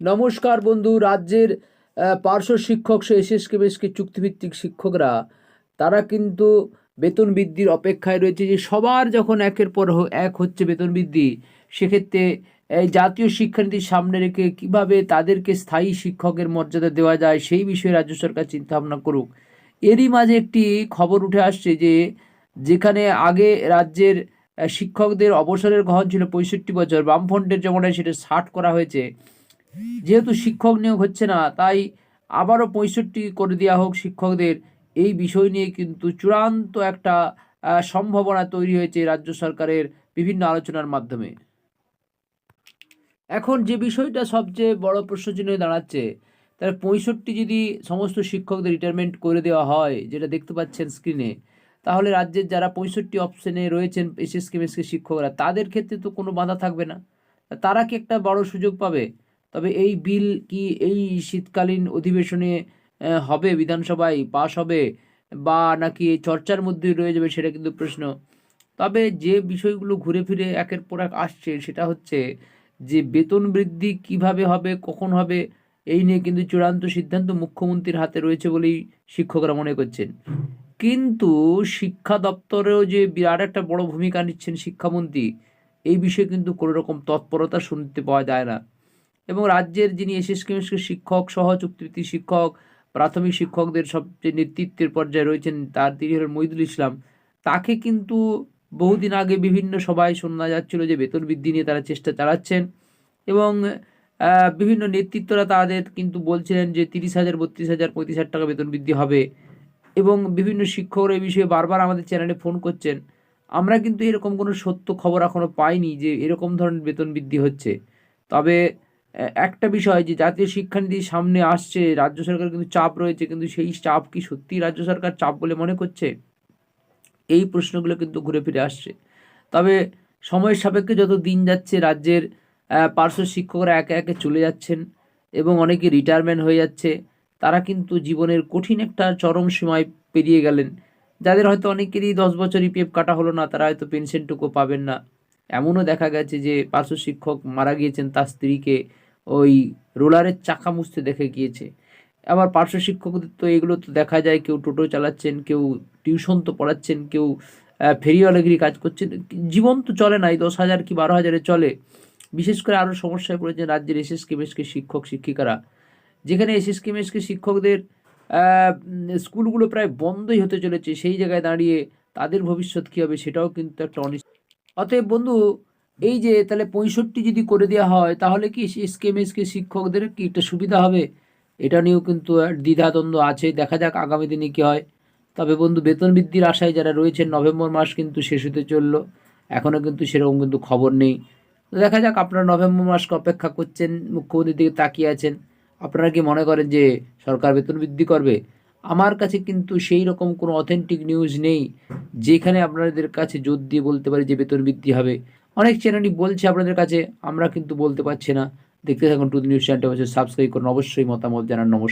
নমস্কার বন্ধু, রাজ্যের পার্শ্ব শিক্ষক এসএসকে বেশকে চুক্তিভিত্তিক শিক্ষকরা, তারা কিন্তু বেতন বৃদ্ধির অপেক্ষায় রয়েছে যে সবার যখন একের পর এক হচ্ছে বেতন বৃদ্ধি, সেক্ষেত্রে এই জাতীয় শিক্ষানীতির সামনে রেখে কীভাবে তাদেরকে স্থায়ী শিক্ষকের মর্যাদা দেওয়া যায়, সেই বিষয়ে রাজ্য সরকার চিন্তা ভাবনা করুক। এরই মাঝে একটি খবর উঠে আসছে যে, যেখানে আগে রাজ্যের শিক্ষকদের অবসরের গ্রহণ ছিল পঁয়ষট্টি বছর, বামফ্রন্টের জমানায় সেটা ষাট করা হয়েছে যেহেতু শিক্ষক নিয়োগ হচ্ছে না, তাই আবারও পঁয়ষট্টি করে দেওয়া হোক শিক্ষকদের। এই বিষয় নিয়ে কিন্তু চূড়ান্ত একটা সম্ভাবনা তৈরি হয়েছে রাজ্য সরকারের বিভিন্ন আলোচনার মাধ্যমে। এখন যে বিষয়টা সবচেয়ে বড় প্রশ্নচিহ্ন হয়ে দাঁড়াচ্ছে তাহলে পঁয়ষট্টি যদি সমস্ত শিক্ষকদের রিটায়ারমেন্ট করে দেওয়া হয়, যেটা দেখতে পাচ্ছেন স্ক্রিনে তাহলে রাজ্যের যারা পঁয়ষট্টি অপশনে রয়েছেন এসএসকে মেসকে শিক্ষকরা, তাদের ক্ষেত্রে তো কোনো বাধা থাকবে না। তারা কি একটা বড় সুযোগ পাবে? তবে এই বিল কি এই শীতকালীন অধিবেশনে হবে, বিধানসভায় পাশ হবে বা নাকি চর্চার মধ্যেই রয়ে যাবে সেটা কিন্তু প্রশ্ন। তবে যে বিষয়গুলো ঘুরে ফিরে একের পর এক আসছে সেটা হচ্ছে যে বেতন বৃদ্ধি কীভাবে হবে, কখন হবে, এই নিয়ে কিন্তু চূড়ান্ত সিদ্ধান্ত মুখ্যমন্ত্রীর হাতে রয়েছে বলেই শিক্ষকরা মনে করছেন। কিন্তু শিক্ষা দপ্তরেও যে বিরাট একটা বড় ভূমিকা নিচ্ছেন শিক্ষামন্ত্রী, এই বিষয়ে কিন্তু কোনো রকম তৎপরতা শুনতে পাওয়া যায় না। এবং রাজ্যের যিনি এসএসকে শিক্ষক সহ চুক্তিভিত্তিক শিক্ষক, প্রাথমিক শিক্ষকদের সবচেয়ে নেতৃত্বের পর্যায়ে রয়েছেন তার তিনি হলেন মহিদুল ইসলাম। তাকে কিন্তু বহুদিন আগে বিভিন্ন সভায় শোনা যাচ্ছিল যে বেতন বৃদ্ধি নিয়ে তারা চেষ্টা চালাচ্ছেন এবং বিভিন্ন নেতৃত্বরা তাদের কিন্তু বলছিলেন যে তিরিশ হাজার, বত্রিশ হাজার, পঁয়ত্রিশ হাজার টাকা বেতন বৃদ্ধি হবে এবং বিভিন্ন শিক্ষকরা এই বিষয়ে বারবার আমাদের চ্যানেলে ফোন করছেন। আমরা কিন্তু এরকম কোনো সত্য খবর এখনও পাইনি যে এরকম ধরনের বেতন বৃদ্ধি হচ্ছে। তবে একটা বিষয় যে জাতীয় শিক্ষানীতি সামনে আসছে, রাজ্য সরকার কিন্তু চাপ রয়েছে, কিন্তু সেই চাপ কি সত্যি রাজ্য সরকার চাপ বলে মনে করছে? এই প্রশ্নগুলো কিন্তু ঘুরে ফিরে আসছে। তবে সময়ের সাপেক্ষে যত দিন যাচ্ছে, রাজ্যের পার্শ্ব শিক্ষকরা একে একে চলে যাচ্ছেন এবং অনেকে রিটায়ারমেন্ট হয়ে যাচ্ছে। তারা কিন্তু জীবনের কঠিন একটা চরম সীমায় পেরিয়ে গেলেন। যাদের হয়তো অনেকেরই দশ বছর ইপিএফ কাটা হলো না, তারা হয়তো পেনশনটুকু পাবেন না। এমনও দেখা গেছে যে পার্শ্ব শিক্ষক মারা গিয়েছেন তার স্ত্রীকে। ওই রোলারের চাকা মুছতে দেখে গিয়েছে। আবার পার্শ্ব শিক্ষকদের তো এগুলো তো দেখা যায়, কেউ টোটো চালাচ্ছেন, কেউ টিউশন তো পড়াচ্ছেন, কেউ ফেরিওয়ালাগিরি কাজ করছেন। জীবন তো চলে না, এই দশ হাজার কি বারো হাজারে চলে। বিশেষ করে আরও সমস্যায় পড়েছেন রাজ্যের এসএস কেমেসকে শিক্ষক, শিক্ষিকারা। যেখানে এসএস কেমেসকে শিক্ষকদের স্কুলগুলো প্রায় বন্ধই হতে চলেছে, সেই জায়গায় দাঁড়িয়ে তাদের ভবিষ্যৎ কী হবে সেটাও কিন্তু একটা অনিশ্চিত। অতএব বন্ধু এই যে তাহলে পঁয়ষট্টি যদি করে দেওয়া হয়, তাহলে কি এসকে শিক্ষকদের কি একটা সুবিধা হবে? এটা নিয়েও কিন্তু দ্বিধাদ্বন্দ্ব আছে দেখা যাক আগামী দিনে কী হয়। তবে বন্ধু, বেতন বৃদ্ধির আশায় যারা রয়েছেন, নভেম্বর মাস কিন্তু শেষ হতে চলল। এখনও কিন্তু সেরকম কিন্তু খবর নেই। তো দেখা যাক আপনারা নভেম্বর মাসকে অপেক্ষা করছেন, মুখ্যমন্ত্রীর দিকে তাকিয়ে আছেন। আপনারা কি মনে করেন যে সরকার বেতন বৃদ্ধি করবে? আমার কাছে কিন্তু সেই রকম কোনো অথেন্টিক নিউজ নেই, যেখানে আপনাদের কাছে জোর দিয়ে বলতে পারি যে বেতন বৃদ্ধি হবে। অনেক চ্যানেলই বলছে আপনাদের কাছে, আমরা কিন্তু বলতে পারছি না। দেখতে থাকুন টু নিউজ চ্যানেলটা সাবস্ক্রাইব করুন, অবশ্যই মতামত জানান, নমস্কার।